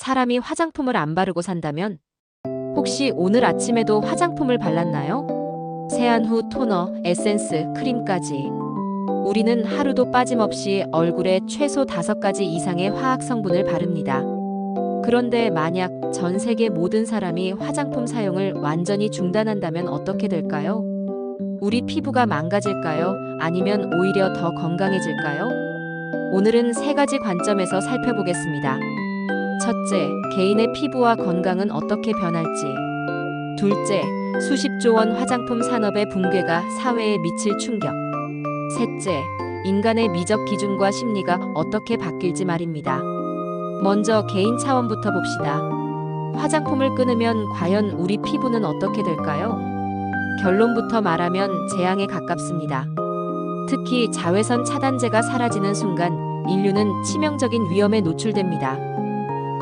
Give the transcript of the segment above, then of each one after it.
사람이 화장품을 안 바르고 산다면 혹시 오늘 아침에도 화장품을 발랐나요? 세안 후 토너, 에센스, 크림까지. 우리는 하루도 빠짐없이 얼굴에 최소 5가지 이상의 화학 성분을 바릅니다. 그런데 만약 전 세계 모든 사람이 화장품 사용을 완전히 중단한다면 어떻게 될까요? 우리 피부가 망가질까요? 아니면 오히려 더 건강해질까요? 오늘은 세 가지 관점에서 살펴보겠습니다. 첫째, 개인의 피부와 건강은 어떻게 변할지. 둘째, 수십조 원 화장품 산업의 붕괴가 사회에 미칠 충격. 셋째, 인간의 미적 기준과 심리가 어떻게 바뀔지 말입니다. 먼저 개인 차원부터 봅시다. 화장품을 끊으면 과연 우리 피부는 어떻게 될까요? 결론부터 말하면 재앙에 가깝습니다. 특히 자외선 차단제가 사라지는 순간 인류는 치명적인 위험에 노출됩니다.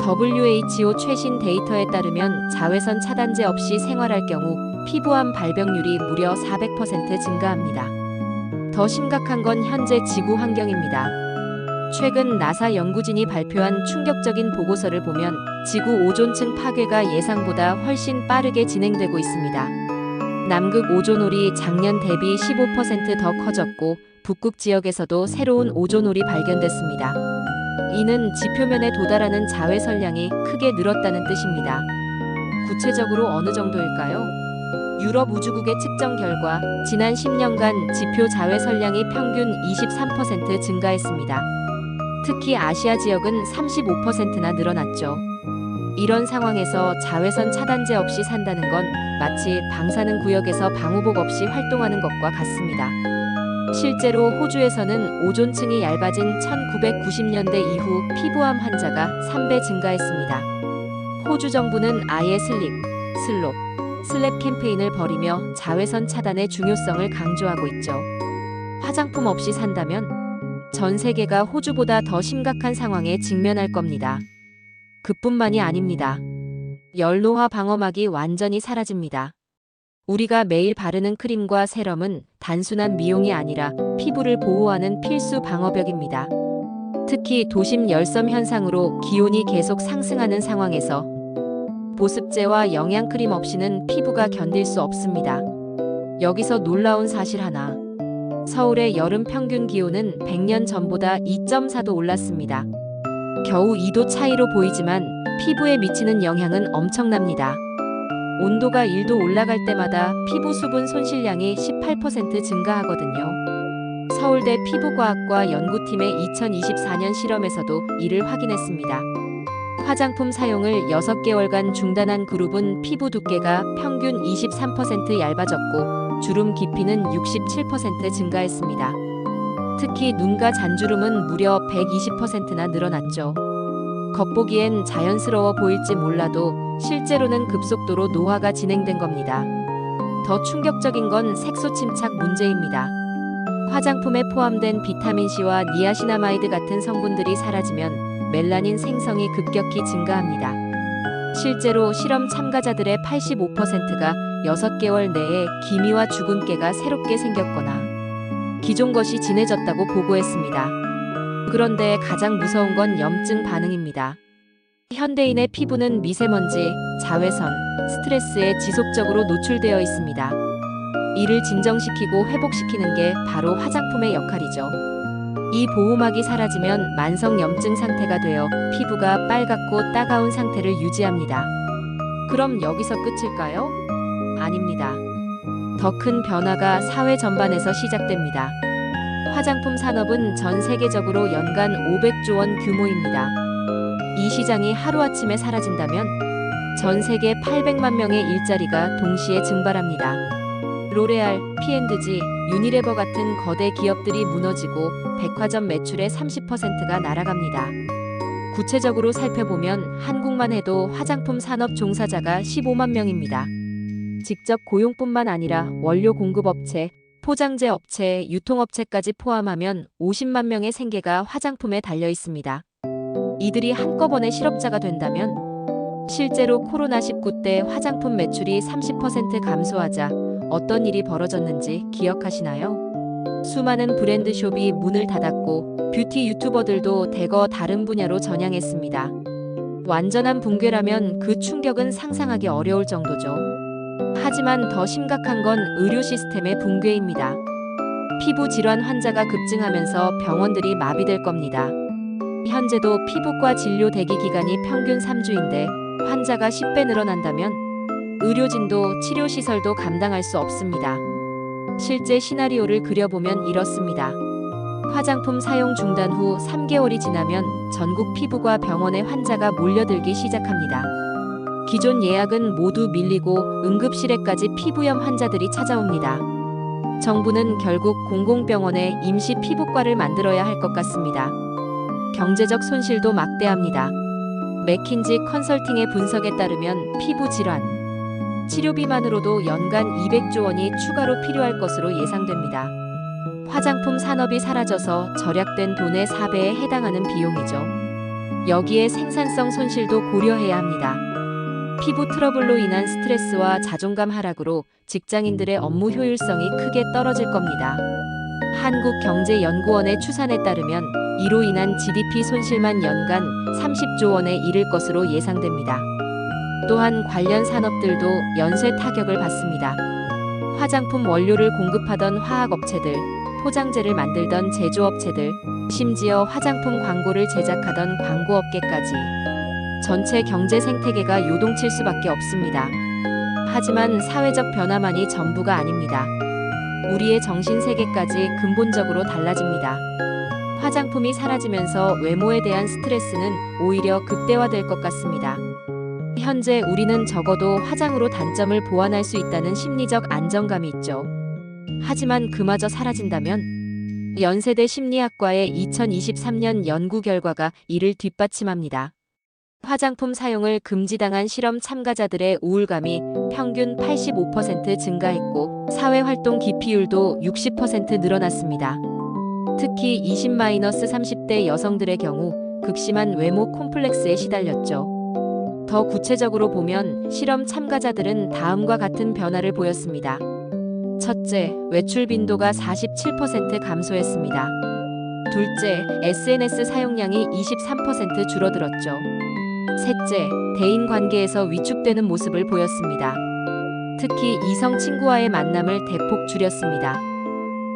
WHO 최신 데이터에 따르면 자외선 차단제 없이 생활할 경우 피부암 발병률이 무려 400% 증가합니다. 더 심각한 건 현재 지구 환경입니다. 최근 나사 연구진이 발표한 충격적인 보고서를 보면 지구 오존층 파괴가 예상보다 훨씬 빠르게 진행되고 있습니다. 남극 오존홀이 작년 대비 15%더 커졌고 북극 지역에서도 새로운 오존홀이 발견됐습니다. 이는 지표면에 도달하는 자외 선량이 크게 늘었다는 뜻입니다. 구체적으로 어느 정도일까요? 유럽 우주국의 측정 결과 지난 10년간 지표 자외 선량이 평균 23% 증가했습니다. 특히 아시아 지역은 35%나 늘어났죠. 이런 상황에서 자외선 차단제 없이 산다는 건 마치 방사능 구역에서 방호복 없이 활동하는 것과 같습니다. 실제로 호주에서는 오존층이 얇아진 1990년대 이후 피부암 환자가 3배 증가했습니다. 호주 정부는 아예 슬립, 슬롭, 슬랩 캠페인을 벌이며 자외선 차단의 중요성을 강조하고 있죠. 화장품 없이 산다면 전 세계가 호주보다 더 심각한 상황에 직면할 겁니다. 그뿐만이 아닙니다. 연로화 방어막이 완전히 사라집니다. 우리가 매일 바르는 크림과 세럼은 단순한 미용이 아니라 피부를 보호하는 필수 방어벽입니다. 특히 도심 열섬 현상으로 기온이 계속 상승하는 상황에서 보습제와 영양크림 없이는 피부가 견딜 수 없습니다. 여기서 놀라운 사실 하나. 서울의 여름 평균 기온은 100년 전보다 2.4도 올랐습니다. 겨우 2도 차이로 보이지만 피부에 미치는 영향은 엄청납니다. 온도가 1도 올라갈 때마다 피부 수분 손실량이 18% 증가하거든요. 서울대 피부과학과 연구팀의 2024년 실험에서도 이를 확인했습니다. 화장품 사용을 6개월간 중단한 그룹은 피부 두께가 평균 23% 얇아졌고 주름 깊이는 67% 증가했습니다. 특히 눈가 잔주름은 무려 120%나 늘어났죠. 겉보기엔 자연스러워 보일지 몰라도 실제로는 급속도로 노화가 진행된 겁니다. 더 충격적인 건 색소 침착 문제입니다. 화장품에 포함된 비타민C와 니아시나마이드 같은 성분들이 사라지면 멜라닌 생성이 급격히 증가합니다. 실제로 실험 참가자들의 85%가 6개월 내에 기미와 주근깨가 새롭게 생겼거나 기존 것이 진해졌다고 보고했습니다. 그런데 가장 무서운 건 염증 반응입니다. 현대인의 피부는 미세먼지, 자외선, 스트레스에 지속적으로 노출되어 있습니다. 이를 진정시키고 회복시키는 게 바로 화장품의 역할이죠. 이 보호막이 사라지면 만성 염증 상태가 되어 피부가 빨갛고 따가운 상태를 유지합니다. 그럼 여기서 끝일까요? 아닙니다. 더 큰 변화가 사회 전반에서 시작됩니다. 화장품 산업은 전 세계적으로 연간 500조 원 규모입니다. 이 시장이 하루아침에 사라진다면 전 세계 800만 명의 일자리가 동시에 증발합니다. 로레알, P&G, 유니레버 같은 거대 기업들이 무너지고 백화점 매출의 30%가 날아갑니다. 구체적으로 살펴보면 한국만 해도 화장품 산업 종사자가 15만 명입니다. 직접 고용뿐만 아니라 원료 공급업체, 포장재 업체, 유통업체까지 포함하면 50만 명의 생계가 화장품에 달려 있습니다. 이들이 한꺼번에 실업자가 된다면 실제로 코로나19 때 화장품 매출이 30% 감소하자 어떤 일이 벌어졌는지 기억하시나요? 수많은 브랜드숍이 문을 닫았고 뷰티 유튜버들도 대거 다른 분야로 전향했습니다. 완전한 붕괴라면 그 충격은 상상하기 어려울 정도죠. 하지만 더 심각한 건 의료 시스템의 붕괴입니다. 피부 질환 환자가 급증하면서 병원들이 마비될 겁니다. 현재도 피부과 진료 대기 기간이 평균 3주인데 환자가 10배 늘어난다면 의료진도 치료 시설도 감당할 수 없습니다. 실제 시나리오를 그려보면 이렇습니다. 화장품 사용 중단 후 3개월이 지나면 전국 피부과 병원에 환자가 몰려들기 시작합니다. 기존 예약은 모두 밀리고 응급실에까지 피부염 환자들이 찾아옵니다. 정부는 결국 공공병원에 임시 피부과를 만들어야 할 것 같습니다. 경제적 손실도 막대합니다. 맥킨지 컨설팅의 분석에 따르면 피부 질환, 치료비만으로도 연간 200조 원이 추가로 필요할 것으로 예상됩니다. 화장품 산업이 사라져서 절약된 돈의 4배에 해당하는 비용이죠. 여기에 생산성 손실도 고려해야 합니다. 피부 트러블로 인한 스트레스와 자존감 하락으로 직장인들의 업무 효율성이 크게 떨어질 겁니다. 한국경제연구원의 추산에 따르면 이로 인한 GDP 손실만 연간 30조 원에 이를 것으로 예상됩니다. 또한 관련 산업들도 연쇄 타격을 받습니다. 화장품 원료를 공급하던 화학업체들, 포장재를 만들던 제조업체들, 심지어 화장품 광고를 제작하던 광고업계까지 전체 경제 생태계가 요동칠 수밖에 없습니다. 하지만 사회적 변화만이 전부가 아닙니다. 우리의 정신 세계까지 근본적으로 달라집니다. 화장품이 사라지면서 외모에 대한 스트레스는 오히려 극대화될 것 같습니다. 현재 우리는 적어도 화장으로 단점을 보완할 수 있다는 심리적 안정감이 있죠. 하지만 그마저 사라진다면 연세대 심리학과의 2023년 연구 결과가 이를 뒷받침합니다. 화장품 사용을 금지당한 실험 참가자들의 우울감이 평균 85% 증가했고 사회활동 기피율도 60% 늘어났습니다. 특히 20-30대 여성들의 경우 극심한 외모 콤플렉스에 시달렸죠. 더 구체적으로 보면 실험 참가자들은 다음과 같은 변화를 보였습니다. 첫째, 외출 빈도가 47% 감소했습니다. 둘째, SNS 사용량이 23% 줄어들었죠. 셋째, 대인 관계에서 위축되는 모습을 보였습니다. 특히 이성 친구와의 만남을 대폭 줄였습니다.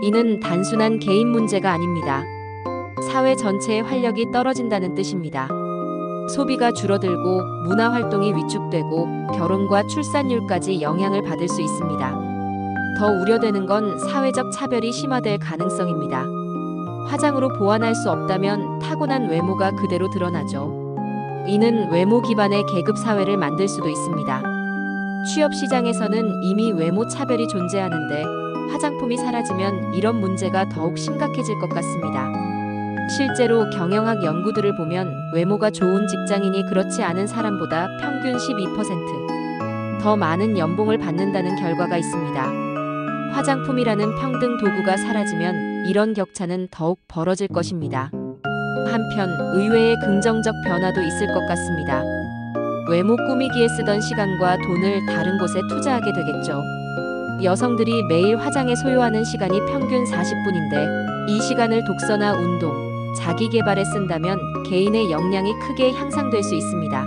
이는 단순한 개인 문제가 아닙니다. 사회 전체의 활력이 떨어진다는 뜻입니다. 소비가 줄어들고 문화 활동이 위축되고 결혼과 출산율까지 영향을 받을 수 있습니다. 더 우려되는 건 사회적 차별이 심화될 가능성입니다. 화장으로 보완할 수 없다면 타고난 외모가 그대로 드러나죠. 이는 외모 기반의 계급 사회를 만들 수도 있습니다. 취업 시장에서는 이미 외모 차별이 존재하는데 화장품이 사라지면 이런 문제가 더욱 심각해질 것 같습니다. 실제로 경영학 연구들을 보면 외모가 좋은 직장인이 그렇지 않은 사람보다 평균 12%더 많은 연봉을 받는다는 결과가 있습니다. 화장품이라는 평등 도구가 사라지면 이런 격차는 더욱 벌어질 것입니다. 한편 의외의 긍정적 변화도 있을 것 같습니다. 외모 꾸미기에 쓰던 시간과 돈을 다른 곳에 투자하게 되겠죠. 여성들이 매일 화장에 소요하는 시간이 평균 40분인데 이 시간을 독서나 운동, 자기 개발에 쓴다면 개인의 역량이 크게 향상될 수 있습니다.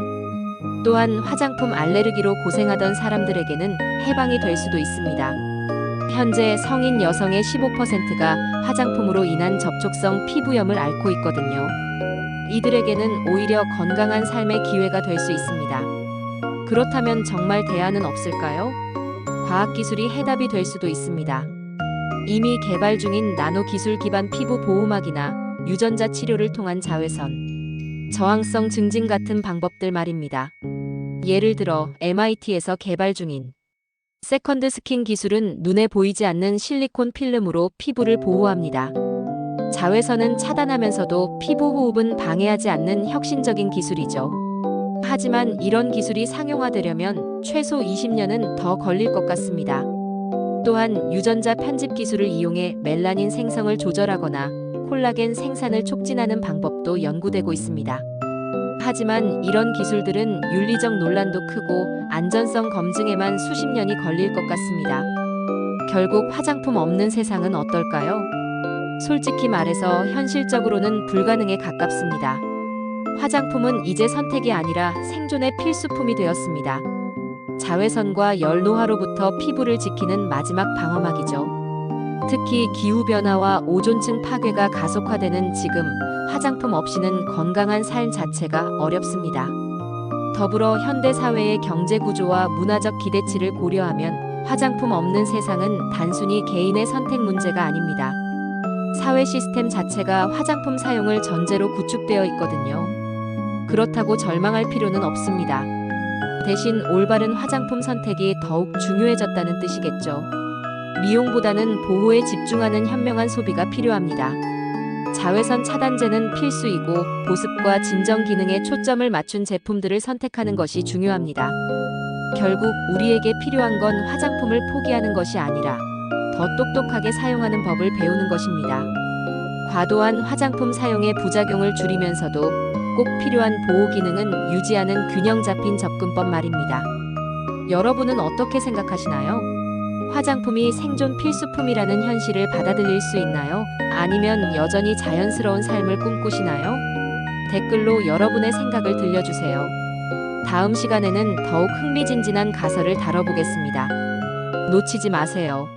또한 화장품 알레르기로 고생하던 사람들에게는 해방이 될 수도 있습니다. 현재 성인 여성의 15%가 화장품으로 인한 접촉성 피부염을 앓고 있거든요. 이들에게는 오히려 건강한 삶의 기회가 될 수 있습니다. 그렇다면 정말 대안은 없을까요? 과학기술이 해답이 될 수도 있습니다. 이미 개발 중인 나노 기술 기반 피부 보호막이나 유전자 치료를 통한 자외선, 저항성 증진 같은 방법들 말입니다. 예를 들어 MIT에서 개발 중인 세컨드 스킨 기술은 눈에 보이지 않는 실리콘 필름으로 피부를 보호합니다. 자외선은 차단하면서도 피부 호흡은 방해하지 않는 혁신적인 기술이죠. 하지만 이런 기술이 상용화되려면 최소 20년은 더 걸릴 것 같습니다. 또한 유전자 편집 기술을 이용해 멜라닌 생성을 조절하거나 콜라겐 생산을 촉진하는 방법도 연구되고 있습니다. 하지만 이런 기술들은 윤리적 논란도 크고 안전성 검증에만 수십 년이 걸릴 것 같습니다. 결국 화장품 없는 세상은 어떨까요? 솔직히 말해서 현실적으로는 불가능에 가깝습니다. 화장품은 이제 선택이 아니라 생존의 필수품이 되었습니다. 자외선과 열 노화로부터 피부를 지키는 마지막 방어막이죠. 특히 기후변화와 오존층 파괴가 가속화되는 지금 화장품 없이는 건강한 삶 자체가 어렵습니다. 더불어 현대 사회의 경제 구조와 문화적 기대치를 고려하면 화장품 없는 세상은 단순히 개인의 선택 문제가 아닙니다. 사회 시스템 자체가 화장품 사용을 전제로 구축되어 있거든요. 그렇다고 절망할 필요는 없습니다. 대신 올바른 화장품 선택이 더욱 중요해졌다는 뜻이겠죠. 미용보다는 보호에 집중하는 현명한 소비가 필요합니다. 자외선 차단제는 필수이고 보습과 진정 기능에 초점을 맞춘 제품들을 선택하는 것이 중요합니다. 결국 우리에게 필요한 건 화장품을 포기하는 것이 아니라 더 똑똑하게 사용하는 법을 배우는 것입니다. 과도한 화장품 사용의 부작용을 줄이면서도 꼭 필요한 보호 기능은 유지하는 균형 잡힌 접근법 말입니다. 여러분은 어떻게 생각하시나요? 화장품이 생존 필수품이라는 현실을 받아들일 수 있나요? 아니면 여전히 자연스러운 삶을 꿈꾸시나요? 댓글로 여러분의 생각을 들려주세요. 다음 시간에는 더욱 흥미진진한 가설을 다뤄보겠습니다. 놓치지 마세요.